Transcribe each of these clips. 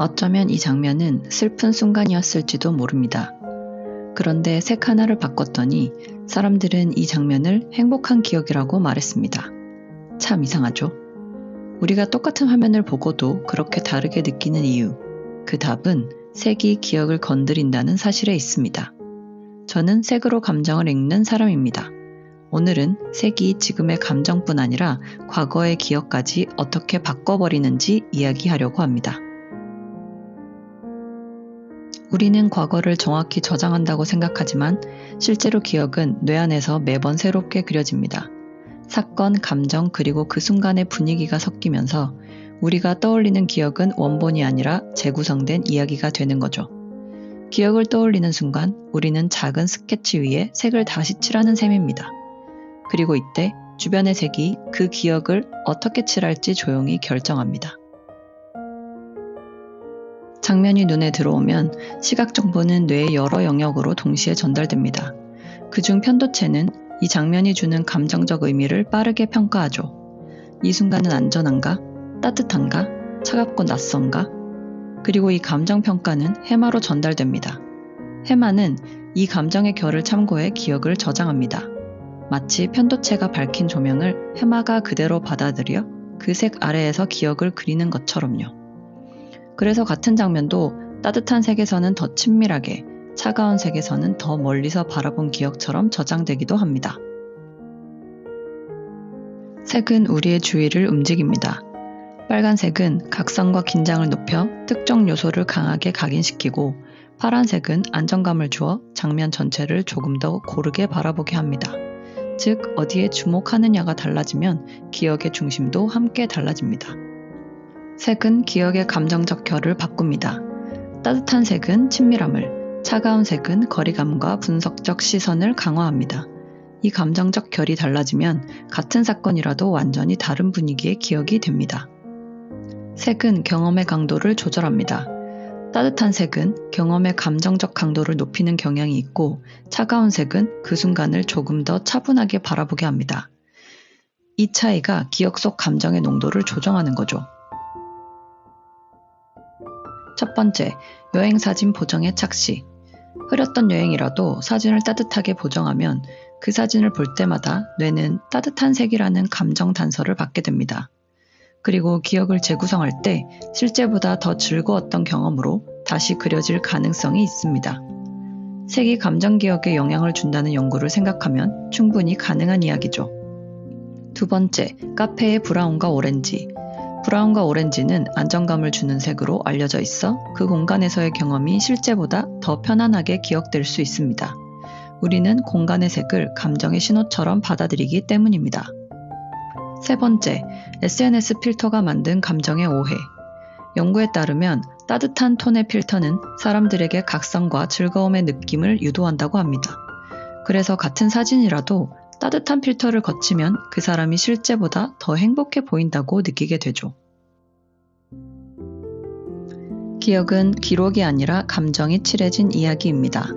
어쩌면 이 장면은 슬픈 순간이었을지도 모릅니다. 그런데 색 하나를 바꿨더니 사람들은 이 장면을 행복한 기억이라고 말했습니다. 참 이상하죠? 우리가 똑같은 화면을 보고도 그렇게 다르게 느끼는 이유. 그 답은 색이 기억을 건드린다는 사실에 있습니다. 저는 색으로 감정을 읽는 사람입니다. 오늘은 색이 지금의 감정뿐 아니라 과거의 기억까지 어떻게 바꿔버리는지 이야기하려고 합니다. 우리는 과거를 정확히 저장한다고 생각하지만 실제로 기억은 뇌 안에서 매번 새롭게 그려집니다. 사건, 감정, 그리고 그 순간의 분위기가 섞이면서 우리가 떠올리는 기억은 원본이 아니라 재구성된 이야기가 되는 거죠. 기억을 떠올리는 순간 우리는 작은 스케치 위에 색을 다시 칠하는 셈입니다. 그리고 이때 주변의 색이 그 기억을 어떻게 칠할지 조용히 결정합니다. 장면이 눈에 들어오면 시각 정보는 뇌의 여러 영역으로 동시에 전달됩니다. 그중 편도체는 이 장면이 주는 감정적 의미를 빠르게 평가하죠. 이 순간은 안전한가? 따뜻한가? 차갑고 낯선가? 그리고 이 감정 평가는 해마로 전달됩니다. 해마는 이 감정의 결을 참고해 기억을 저장합니다. 마치 편도체가 밝힌 조명을 해마가 그대로 받아들여 그 색 아래에서 기억을 그리는 것처럼요. 그래서 같은 장면도 따뜻한 색에서는 더 친밀하게, 차가운 색에서는 더 멀리서 바라본 기억처럼 저장되기도 합니다. 색은 우리의 주위를 움직입니다. 빨간색은 각성과 긴장을 높여 특정 요소를 강하게 각인시키고 파란색은 안정감을 주어 장면 전체를 조금 더 고르게 바라보게 합니다. 즉, 어디에 주목하느냐가 달라지면 기억의 중심도 함께 달라집니다. 색은 기억의 감정적 결을 바꿉니다. 따뜻한 색은 친밀함을, 차가운 색은 거리감과 분석적 시선을 강화합니다. 이 감정적 결이 달라지면 같은 사건이라도 완전히 다른 분위기의 기억이 됩니다. 색은 경험의 강도를 조절합니다. 따뜻한 색은 경험의 감정적 강도를 높이는 경향이 있고 차가운 색은 그 순간을 조금 더 차분하게 바라보게 합니다. 이 차이가 기억 속 감정의 농도를 조정하는 거죠. 첫 번째, 여행 사진 보정의 착시. 흐렸던 여행이라도 사진을 따뜻하게 보정하면 그 사진을 볼 때마다 뇌는 따뜻한 색이라는 감정 단서를 받게 됩니다. 그리고 기억을 재구성할 때 실제보다 더 즐거웠던 경험으로 다시 그려질 가능성이 있습니다. 색이 감정 기억에 영향을 준다는 연구를 생각하면 충분히 가능한 이야기죠. 두 번째, 카페의 브라운과 오렌지. 브라운과 오렌지는 안정감을 주는 색으로 알려져 있어 그 공간에서의 경험이 실제보다 더 편안하게 기억될 수 있습니다. 우리는 공간의 색을 감정의 신호처럼 받아들이기 때문입니다. 세 번째, SNS 필터가 만든 감정의 오해. 연구에 따르면 따뜻한 톤의 필터는 사람들에게 각성과 즐거움의 느낌을 유도한다고 합니다. 그래서 같은 사진이라도 따뜻한 필터를 거치면 그 사람이 실제보다 더 행복해 보인다고 느끼게 되죠. 기억은 기록이 아니라 감정이 칠해진 이야기입니다.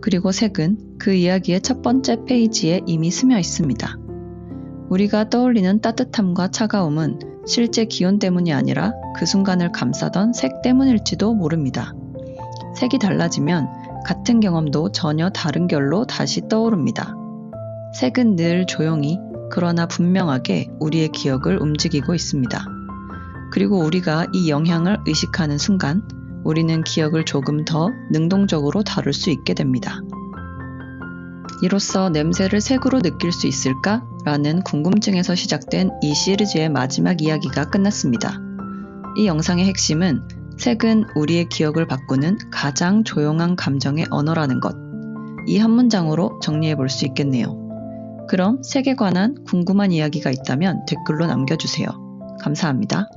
그리고 색은 그 이야기의 첫 번째 페이지에 이미 스며 있습니다. 우리가 떠올리는 따뜻함과 차가움은 실제 기온 때문이 아니라 그 순간을 감싸던 색 때문일지도 모릅니다. 색이 달라지면 같은 경험도 전혀 다른 결로 다시 떠오릅니다. 색은 늘 조용히 그러나 분명하게 우리의 기억을 움직이고 있습니다. 그리고 우리가 이 영향을 의식하는 순간 우리는 기억을 조금 더 능동적으로 다룰 수 있게 됩니다. 이로써 냄새를 색으로 느낄 수 있을까? 라는 궁금증에서 시작된 이 시리즈의 마지막 이야기가 끝났습니다. 이 영상의 핵심은 색은 우리의 기억을 바꾸는 가장 조용한 감정의 언어라는 것. 이 한 문장으로 정리해 볼 수 있겠네요. 그럼 색에 관한 궁금한 이야기가 있다면 댓글로 남겨주세요. 감사합니다.